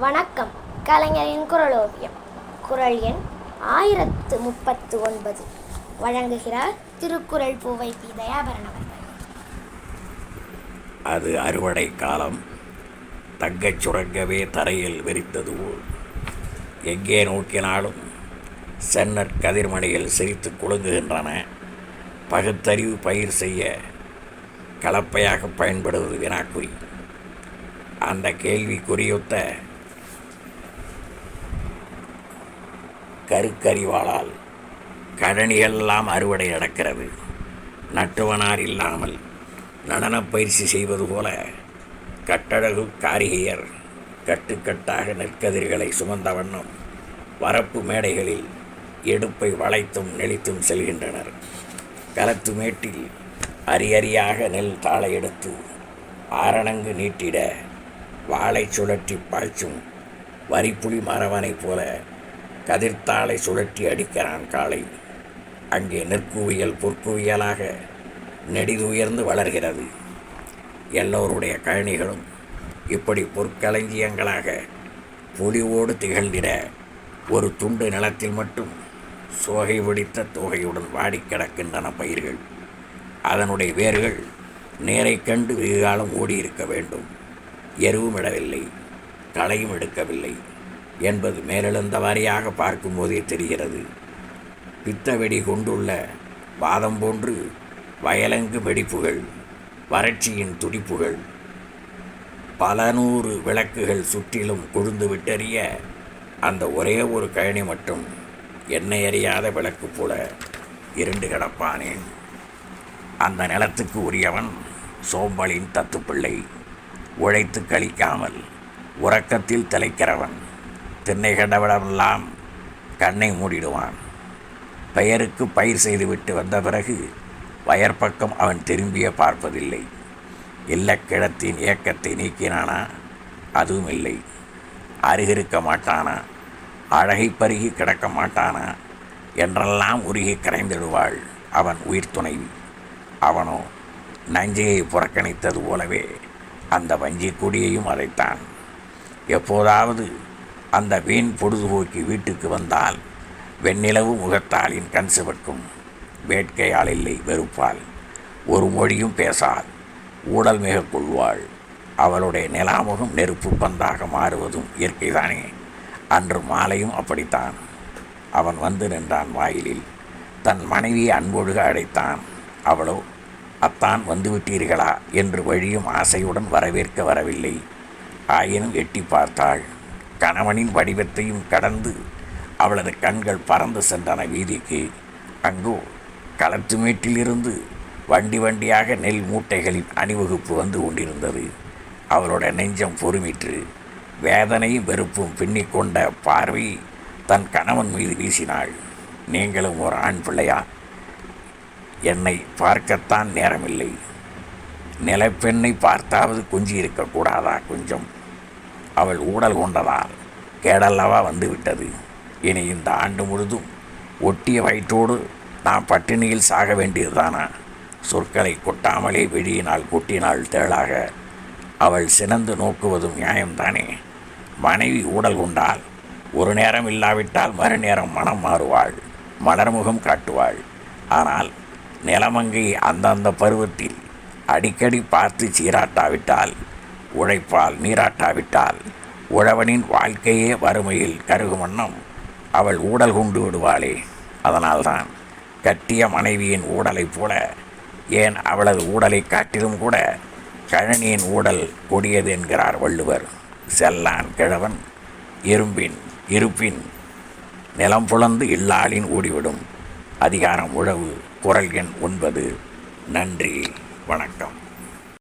வணக்கம். கலைஞரின் குரலோவியம் குரல் எண் ஆயிரத்து முப்பத்து ஒன்பது. வழங்குகிறார் திருக்குறள் பூவை பி. தயாபரன் அவர்கள். அது அறுவடை காலம். தங்கச் சுரங்கவே தரையில் வெறித்தது போல் எங்கே நோக்கினாலும் சென்னற் கதிர்மணிகள் சிரித்து குலுங்குகின்றன. பகுத்தறிவு பயிர் செய்ய கலப்பையாக பயன்படுவது வினாக்குறி. அந்த கேள்விக்குறியொத்த கருக்கறிவாளால் கழனியெல்லாம் அறுவடை நடக்கிறது. நட்டுவனார் இல்லாமல் நடனப் பயிற்சி செய்வது போல கட்டழகு காரிகையர் கட்டுக்கட்டாக நெற்கதிர்களை சுமந்த வண்ணம் வரப்பு மேடைகளில் எடுப்பை வளைத்தும் நெளித்தும் செல்கின்றனர். களத்து மேட்டில் அரியறியாக நெல் தாளை எடுத்து ஆரணங்கு நீட்டிட வாழை சுழற்றி பாய்ச்சும் வரிப்புலி மரவனைப் போல கதிர்த்தாளை சுழற்றி அடிக்கிறான் காளை. அங்கே நெற்குவியல் பொற்குவியலாக நெடிதுயர்ந்து வளர்கிறது. எல்லோருடைய கழனிகளும் இப்படி பொற்களஞ்சியங்களாக பொலிவோடு திகழ்ந்திட ஒரு துண்டு நிலத்தில் மட்டும் சோகை பிடித்த தொகையுடன் வாடி கிடக்கின்றன பயிர்கள். அதனுடைய வேர்கள் நேரை கண்டு வெகு காலம் ஓடியிருக்க வேண்டும். எருவும் இடவில்லை களையும் எடுக்கவில்லை. என்பது மேலெழுந்த வாரியாக பார்க்கும்போதே தெரிகிறது. பித்த வெடி கொண்டுள்ள வாதம் போன்று வயலங்கு வெடிப்புகள் வறட்சியின் துடிப்புகள் பல நூறு விளக்குகள் சுற்றிலும் கொழுந்து விட்டறிய அந்த ஒரே ஒரு கழனி மட்டும் எண்ணெய் அறியாத விளக்கு போல இருண்டு கிடப்பானேன் அந்த நிலத்துக்கு உரியவன் சோம்பலின் தத்துப்பிள்ளை உழைத்து கழிக்காமல் உறக்கத்தில் தலைக்கிறவன் திண்ணை கண்டவிடமெல்லாம் கண்ணை மூடிடுவான். பெயருக்கு பயிர் செய்துவிட்டு வந்த பிறகு வயற்பக்கம் அவன் திரும்பிய பார்ப்பதில்லை. இல்லக்கிடத்தின் இயக்கத்தை நீக்கினானா? அதுவும் இல்லை. அருகிருக்க மாட்டானா? அழகை பருகி கிடக்க மாட்டானா? என்றெல்லாம் உருகி கரைந்திடுவாள் அவன் உயிர் துணைவி அவனோ நஞ்சையை புறக்கணித்தது போலவே அந்த வஞ்சி கொடியையும் அதைத்தான். எப்போதாவது அந்த வீண் பொழுதுபோக்கி வீட்டுக்கு வந்தால் வெண்ணிலவு முகத்தாளின் கண் சிவக்கும். வேட்கையால் இல்லை வெறுப்பாள் ஒரு மொழியும் பேசாள் ஊடல் மிக கொள்வாள். அவளுடைய நிலாமுகம் நெருப்பு பந்தாக மாறுவதும் இயற்கைதானே. அன்று மாலையும் அப்படித்தான். அவன் வந்து நின்றான் வாயிலில். தன் மனைவியை அன்பொழுக அழைத்தான். அவளோ அத்தான் வந்துவிட்டீர்களா? என்று வழியும் ஆசையுடன் வரவேற்க வரவில்லை. ஆயினும் எட்டி பார்த்தாள். கணவனின் வடிவத்தையும் கடந்து அவளது கண்கள் பறந்து சென்றன வீதிக்கு. அங்கோ களத்துமேட்டிலிருந்து வண்டி வண்டியாக நெல் மூட்டைகளின் அணிவகுப்பு வந்து கொண்டிருந்தது. அவளோட நெஞ்சம் பொறுமிற்று வேதனையும் வெறுப்பும் பின்னி கொண்ட பார்வை தன் கணவன் மீது வீசினாள். நீங்களும் ஒரு ஆண் பிள்ளையா? என்னை பார்க்கத்தான் நேரமில்லை. நிலப்பெண்ணை பார்த்தாவது குஞ்சு இருக்கக்கூடாதா கொஞ்சம்? அவள் ஊடல் கொண்டதால் கேடல்லவா வந்துவிட்டது. இனி இந்த ஆண்டு முழுதும் ஒட்டிய வயிற்றோடு நான் பட்டினியில் சாக வேண்டியதுதானா? சொற்களை கொட்டாமலே வெளியினால் கொட்டினாள் தேளாக. அவள் சினந்து நோக்குவதும் நியாயம்தானே? மனைவி ஊடல் கொண்டால் ஒரு நேரம் இல்லாவிட்டால் மறுநேரம் மனம் மாறுவாள் மலர்முகம் காட்டுவாள். ஆனால் நிலமங்கை அந்தந்த பருவத்தில் அடிக்கடி பார்த்து சீராட்டாவிட்டால் உழைப்பால் நீராட்டாவிட்டால் உழவனின் வாழ்க்கையே வறுமையில் கருகும் வண்ணம் அவள் ஊடல் கொண்டு விடுவாளே. அதனால்தான் கட்டிய மனைவியின் ஊடலைப் போல ஏன் அவளது ஊடலை காட்டிலும் கூட கழனியின் ஊடல் கொடியது என்கிறார் வள்ளுவர். செல்லான் கிழவன் இரும்பின் இருப்பின் நிலம் புலந்து இல்லாளின் ஓடிவிடும். அதிகாரம் உழவு குரல் எண் ஒன்பது. நன்றி வணக்கம்.